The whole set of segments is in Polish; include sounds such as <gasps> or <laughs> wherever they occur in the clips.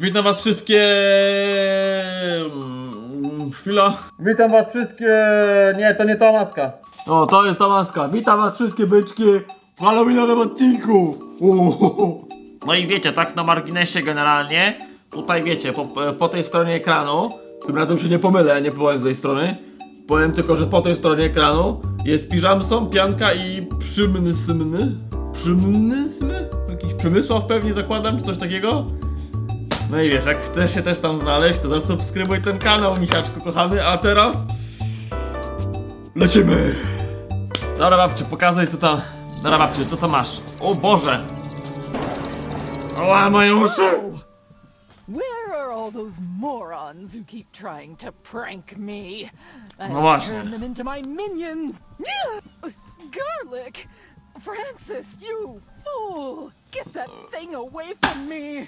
Witam was wszystkie... Mm, Chwila. Witam was wszystkie... Nie, to nie ta maska. O, to jest ta maska. Witam was wszystkie byczki w Halloweenowym odcinku. Uhuhu. No i wiecie, tak na marginesie generalnie, tutaj wiecie, po, po tej stronie ekranu, tym razem się nie pomylę, nie powiem z tej strony, powiem tylko, że po tej stronie ekranu jest piżamson, pianka i przymnysmny, przymnysmy? Jakiś przemysław pewnie zakładam, czy coś takiego. No i wiesz, jak chcesz się też tam znaleźć, to zasubskrybuj ten kanał, misiaczku kochany, a teraz... Lecimy! Dobra babciu, pokazuj co tam... Dobra babciu, co tam masz? O Boże! Oła, moje uszy! Where are all those morons who keep trying to prank me? I'll No właśnie. turn them into my minions. Garlic! Francis, you fool! Get that thing away from me!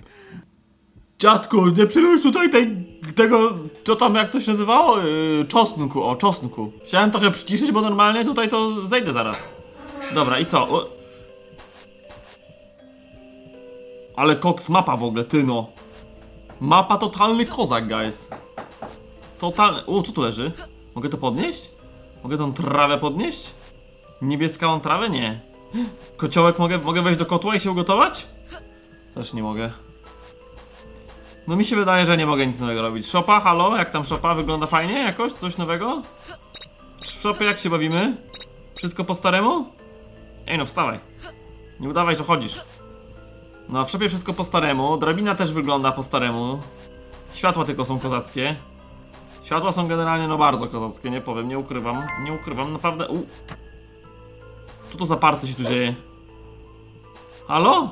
Dziadku, nie przyjmuj tutaj tej, tego, co tam, jak to się nazywało? Yy, czosnku, o, czosnku. Chciałem trochę przyciszyć, bo normalnie tutaj to zejdę zaraz. Dobra, i co? Ale koks mapa w ogóle, ty no. Mapa totalny kozak, guys. Totalny... O, co tu leży? Mogę to podnieść? Mogę tą trawę podnieść? Niebieską trawę? Nie. Kociołek mogę, mogę wejść do kotła i się ugotować? Też nie mogę. No mi się wydaje, że nie mogę nic nowego robić. Szopa, halo? Jak tam szopa? Wygląda fajnie jakoś? Coś nowego? W szopie jak się bawimy? Wszystko po staremu? Ej no, wstawaj. Nie udawaj, że chodzisz. No, w szopie wszystko po staremu. Drabina też wygląda po staremu. Światła tylko są kozackie. Światła są generalnie no bardzo kozackie, nie powiem, nie ukrywam. Nie ukrywam, naprawdę. U. Co to za party się tu dzieje? Halo?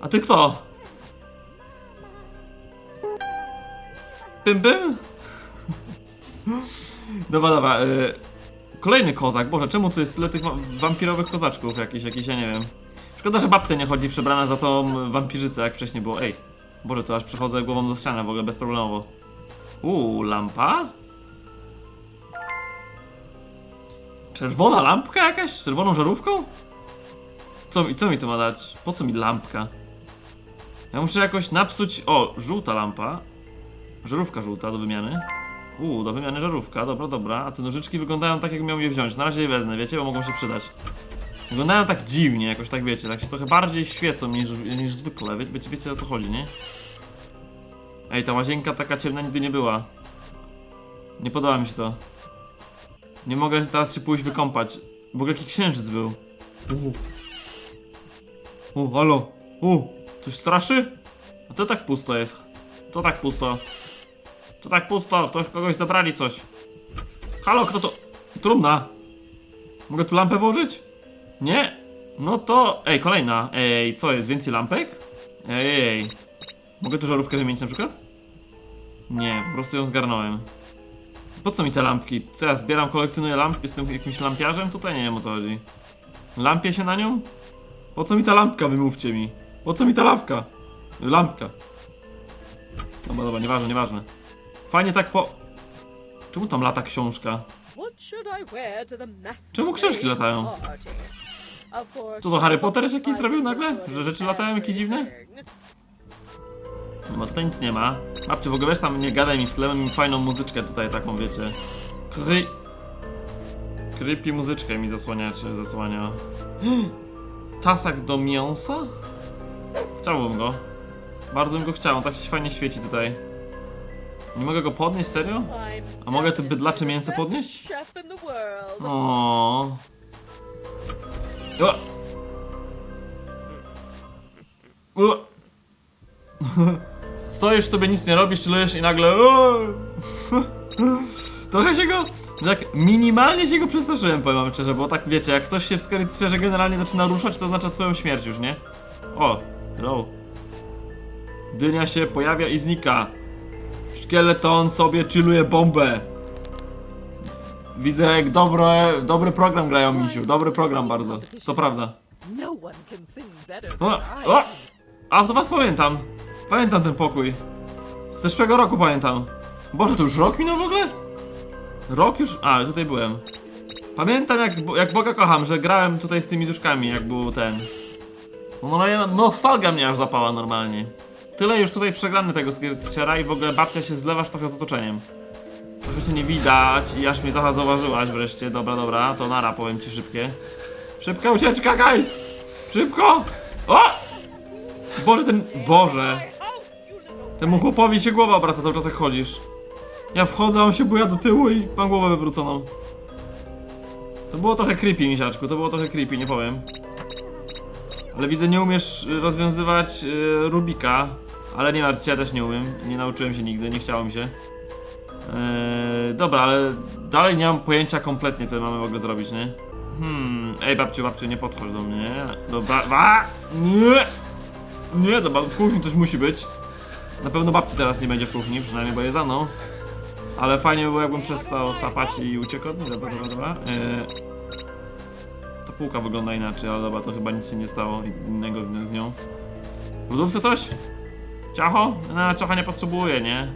A ty kto? Pym pym? Dobra, dobra. Y kolejny kozak. Boże, czemu tu jest tyle tych wa- wampirowych kozaczków jakichś, jakiś, ja nie wiem. Szkoda, że babcia nie chodzi przebrana za tą wampirzycę, jak wcześniej było. Ej, Boże, to aż przechodzę głową do ściany w ogóle bezproblemowo. Uuu, lampa? Czerwona lampka jakaś? Z czerwoną żarówką? Co, co mi to ma dać? Po co mi lampka? Ja muszę jakoś napsuć... O, żółta lampa. Żarówka żółta do wymiany. Uuu, do wymiany żarówka, dobra, dobra. A te nożyczki wyglądają tak, jak miał je wziąć. Na razie je wezmę, wiecie, bo mogą się przydać. Wyglądają tak dziwnie, jakoś tak wiecie, tak się trochę bardziej świecą niż, niż zwykle. Wie, wiecie, wiecie o co chodzi, nie? Ej, ta łazienka taka ciemna nigdy nie była. Nie podoba mi się to. Nie mogę teraz się pójść wykąpać. W ogóle jaki księżyc był. U, U halo. U, coś straszy? A to tak pusto jest. To tak pusto. To tak pusto, ktoś kogoś zabrali coś. Halo, kto to? Trumna. Mogę tu lampę włożyć? Nie? No to... Ej, kolejna. Ej, co jest? Więcej lampek? Ej. Mogę tu żarówkę wymienić na przykład? Nie, po prostu ją zgarnąłem. Po co mi te lampki? Co ja zbieram, kolekcjonuję lampki? Jestem jakimś lampiarzem? Tutaj nie wiem o co chodzi. Lampię się na nią? Po co mi ta lampka, wymówcie mi? Po co mi ta lampka? Lampka. Dobra, dobra, nieważne, nieważne. Fajnie tak po... Czemu tam lata książka? Czemu książki latają? Co to, Harry Potter jest jakiś zrobił nagle? Że rzeczy latają jakieś dziwne? No tutaj nic nie ma. Babciu, w ogóle weź tam nie gadaj mi w tle, mi fajną muzyczkę tutaj taką, wiecie. Kry... Creepy muzyczkę mi zasłaniacie, zasłania. <gasps> Tasak do mięsa? Chciałbym go. Bardzo bym go chciał, tak się fajnie świeci tutaj. Nie mogę go podnieść, serio? A mogę te bydlacze mięso podnieść? O. O. <laughs> Stoisz sobie, nic nie robisz, chillujesz i nagle. <laughs> Trochę się go. Tak minimalnie się go przestraszyłem, powiem wam szczerze, bo tak wiecie, jak coś się w Treasure generalnie zaczyna ruszać, to oznacza twoją śmierć już, nie? O, hello. Dynia się pojawia i znika. Szkieleton sobie chilluje bombę. Widzę jak dobre, dobry program grają, misiu. Dobry program bardzo. To prawda. No O, o! A to was pamiętam. Pamiętam ten pokój. Z zeszłego roku pamiętam. Boże, to już rok minął w ogóle? Rok już? A, tutaj byłem. Pamiętam jak, jak Boga kocham, że grałem tutaj z tymi duszkami, jak był ten. No, no, no nostalgia mnie aż zapała normalnie. Tyle już tutaj przegrany tego skiertiera i w ogóle babcia się zlewasz trochę z otoczeniem. Trochę się nie widać i aż mnie trochę zauważyłaś wreszcie. Dobra, dobra, to nara, powiem ci szybkie. Szybka ucieczka, guys! Szybko! O! Boże, ten... Boże! Temu chłopowi się głowa obraca cały czas jak chodzisz. Ja wchodzę, on się buja do tyłu i mam głowę wywróconą. To było trochę creepy, misiaczku, to było trochę creepy, nie powiem. Ale widzę, nie umiesz rozwiązywać y, Rubika. Ale nie martw się, ja też nie umiem. Nie nauczyłem się nigdy, nie chciało mi się. Eee, dobra, ale dalej nie mam pojęcia kompletnie, co mamy w ogóle zrobić, nie? Hmm, ej babciu, babciu, nie podchodź do mnie. Dobra, a! Nie! Nie, dobra, w kuchni coś musi być. Na pewno babci teraz nie będzie w kuchni, przynajmniej bo jest za mną. Ale fajnie by było, jakbym przestał sapać i uciekł od niej. Dobra, dobra, dobra. Eee, to półka wygląda inaczej, ale dobra, to chyba nic się nie stało innego z nią. W lodówce coś? Ciacho? No, ciacha nie potrzebuję, nie?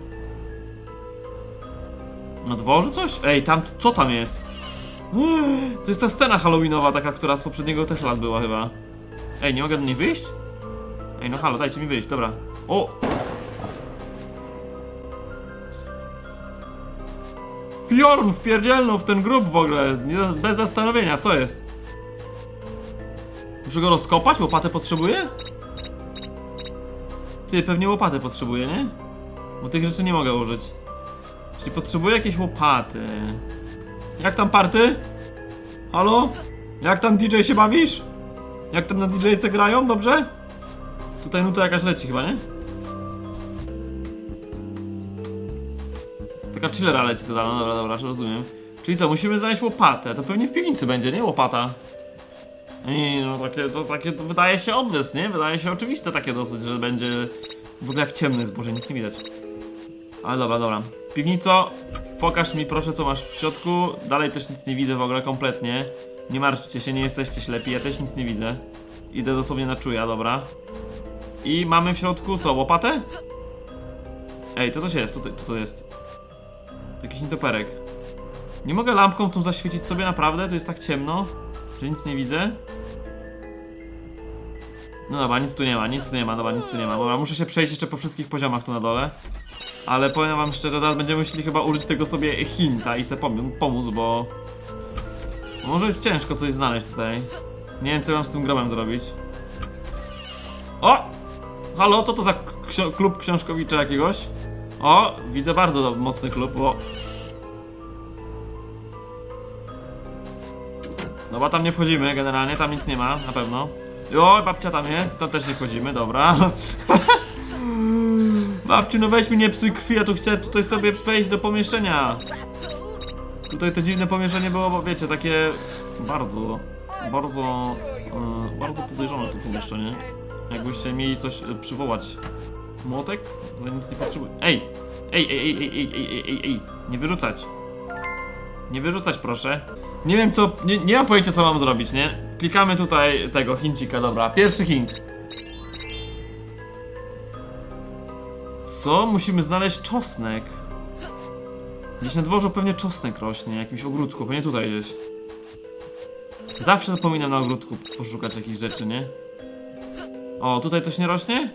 Na dworzu coś? Ej, tam, co tam jest? To jest ta scena halloweenowa, taka, która z poprzedniego też lat była chyba. Ej, nie mogę do niej wyjść? Ej, no halo, dajcie mi wyjść, dobra. O! Piorun wpierdzielnął w ten grób w ogóle, bez zastanowienia, co jest? Muszę go rozkopać? Łopatę potrzebuję? Ty, pewnie łopatę potrzebuję, nie? Bo tych rzeczy nie mogę użyć. Czyli potrzebuję jakieś łopaty. Jak tam party? Halo? Jak tam DJ się bawisz? Jak tam na DJ-ce grają? Dobrze? Tutaj nuta jakaś leci chyba, nie? Taka chillera leci to no dobra, dobra, rozumiem. Czyli co, musimy znaleźć łopatę. To pewnie w piwnicy będzie, nie? Łopata. I no takie, to takie to wydaje się obvious, nie? Wydaje się oczywiste takie dosyć, że będzie w ogóle jak ciemny zboże, nic nie widać. Ale dobra, dobra. Piwnico, pokaż mi proszę co masz w środku. Dalej też nic nie widzę w ogóle kompletnie. Nie martwcie się, nie jesteście ślepi, ja też nic nie widzę. Idę dosłownie na czuja, dobra. I mamy w środku co, łopatę? Ej, to coś jest, co to, co to jest? Jakiś nietoperek. Nie mogę lampką tą zaświecić sobie naprawdę, to jest tak ciemno, że nic nie widzę. No dobra, nic tu nie ma, nic tu nie ma, dobra, nic tu nie ma. Dobra, muszę się przejść jeszcze po wszystkich poziomach tu na dole. Ale powiem wam szczerze, teraz będziemy musieli chyba użyć tego sobie hinta i se pom- pomóc, bo... Może być ciężko coś znaleźć tutaj. Nie wiem co mam z tym grobem zrobić. O! Halo, to to za ksio- klub książkowicza jakiegoś? O, widzę bardzo mocny klub, bo... No bo tam nie wchodzimy generalnie, tam nic nie ma, na pewno. O, babcia tam jest, to też nie wchodzimy, dobra. <laughs> Babciu, no weź mi nie psuj krwi, ja tu chcę tutaj sobie wejść do pomieszczenia. Tutaj to dziwne pomieszczenie było, bo wiecie, takie bardzo, bardzo, e, bardzo podejrzane to pomieszczenie. Jakbyście mieli coś e, przywołać. Młotek? No nic nie potrzebuję. Ej! Ej, ej, ej, ej, ej, ej, ej, ej, nie wyrzucać. Nie wyrzucać, proszę. Nie wiem co, nie, nie mam pojęcia co mam zrobić, nie? Klikamy tutaj tego hincika, dobra. Pierwszy hint. Co? Musimy znaleźć czosnek. Gdzieś na dworzu pewnie czosnek rośnie, jakimś ogródku, pewnie tutaj gdzieś. Zawsze zapominam na ogródku poszukać jakichś rzeczy, nie? O, tutaj coś nie rośnie?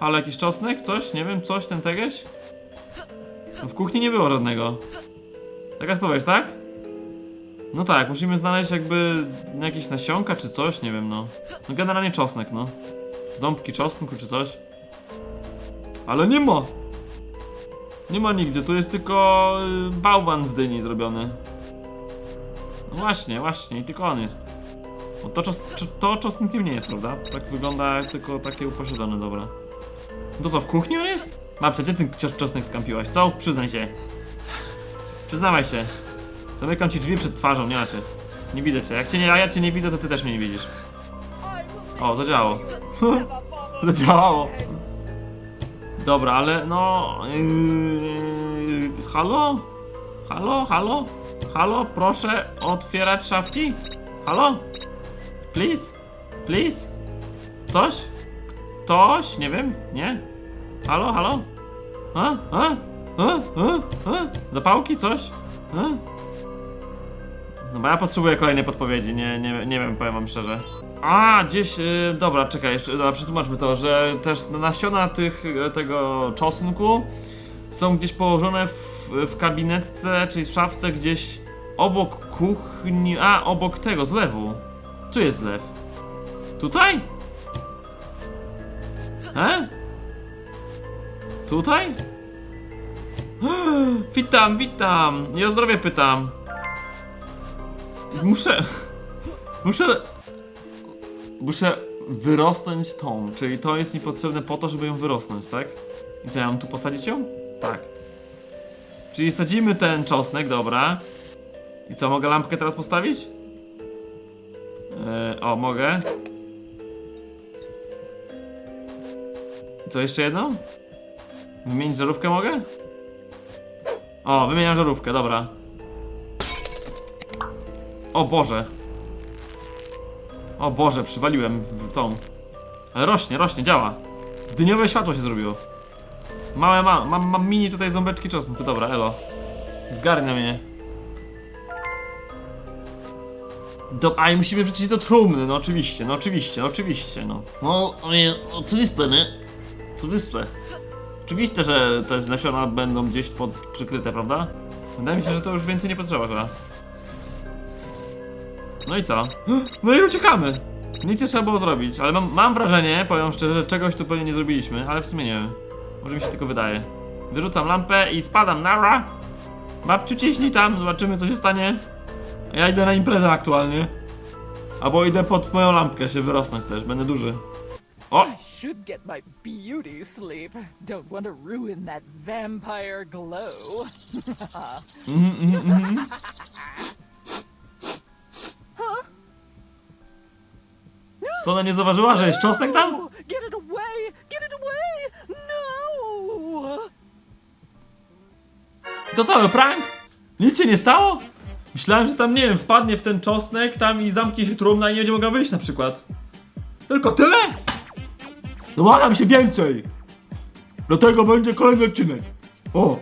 Halo, jakiś czosnek? Coś? Nie wiem, coś, ten tegeś? No w kuchni nie było żadnego. Taka spowiedź, tak? No tak, musimy znaleźć jakby jakieś nasionka czy coś, nie wiem, no. No generalnie czosnek, no. Ząbki czosnku czy coś. Ale nie ma! Nie ma nigdzie, tu jest tylko y, bałwan z dyni zrobiony. No właśnie, właśnie, i tylko on jest. Bo to, czos, czo- to czosnkiem nie jest, prawda? Tak wygląda jak tylko takie uposiadane, dobra. To co, w kuchni on jest? Babcia, gdzie ten czos- czosnek skampiłaś? Co? Przyznaj się. Przyznawaj się. Zamykam ci drzwi przed twarzą, nie macie. Nie widzę cię. Jak cię nie, ja cię nie widzę, to ty też mnie nie widzisz. O, zadziałało. <laughs> zadziałało. Dobra, ale no... Yy, halo? Halo, halo? Halo, proszę otwierać szafki? Halo? Please? Please? Coś? Ktoś? Nie wiem? Nie? Halo, halo? A? A? A? A? A? Zapałki? Coś? A? No bo ja potrzebuję kolejnej podpowiedzi, nie, nie, nie wiem, powiem wam szczerze. A, gdzieś, yy, dobra, czekaj, jeszcze, dobra, przetłumaczmy to, że też nasiona tych, y, tego czosnku są gdzieś położone w, w kabinetce, czyli w szafce gdzieś obok kuchni, a, obok tego, zlewu. Tu jest zlew. Tutaj? E? Tutaj? <gasps> Witam, witam. Nie o zdrowie pytam. Muszę. Muszę. Muszę wyrosnąć tą, czyli to jest mi potrzebne po to, żeby ją wyrosnąć, tak? I co, ja mam tu posadzić ją? Tak. Czyli sadzimy ten czosnek, dobra. I co, mogę lampkę teraz postawić? Yy, o, mogę. I co, jeszcze jedną? Wymienić żarówkę mogę? O, wymieniam żarówkę, dobra. O Boże. O Boże, przywaliłem w tą. Ale rośnie, rośnie, działa. Dyniowe światło się zrobiło. Małe mam, mam, mam mini tutaj ząbeczki czosnku, dobra, elo. Zgarnia mnie. Do, a i musimy wrzucić do trumny, no oczywiście, no oczywiście, no oczywiście, no. No, nie, oczywiste, nie? Oczywiste. Oczywiście, że te nasiona będą gdzieś pod, przykryte, prawda? Wydaje mi się, że to już więcej nie potrzeba chyba. No i co? <gasps> No i uciekamy! Nic nie trzeba było zrobić, ale mam, mam wrażenie, powiem szczerze, że czegoś tu pewnie nie zrobiliśmy, ale w sumie nie wiem. Może mi się tylko wydaje. Wyrzucam lampę i spadam, nara! Babciu ciśnij tam, zobaczymy co się stanie. Ja idę na imprezę aktualnie. Albo idę pod moją lampkę się wyrosnąć też, będę duży. O! I should get my beauty sleep. Don't want to ruin that vampire glow. <laughs> Mhm, mhm. Co ona nie zauważyła, że jest czosnek tam? No! Get it away! Get it away! No! To cały prank? Nic się nie stało? Myślałem, że tam, nie wiem, wpadnie w ten czosnek tam i zamknie się trumna i nie będzie mogła wyjść na przykład. Tylko tyle? Domagam się więcej! Do tego będzie kolejny odcinek. O!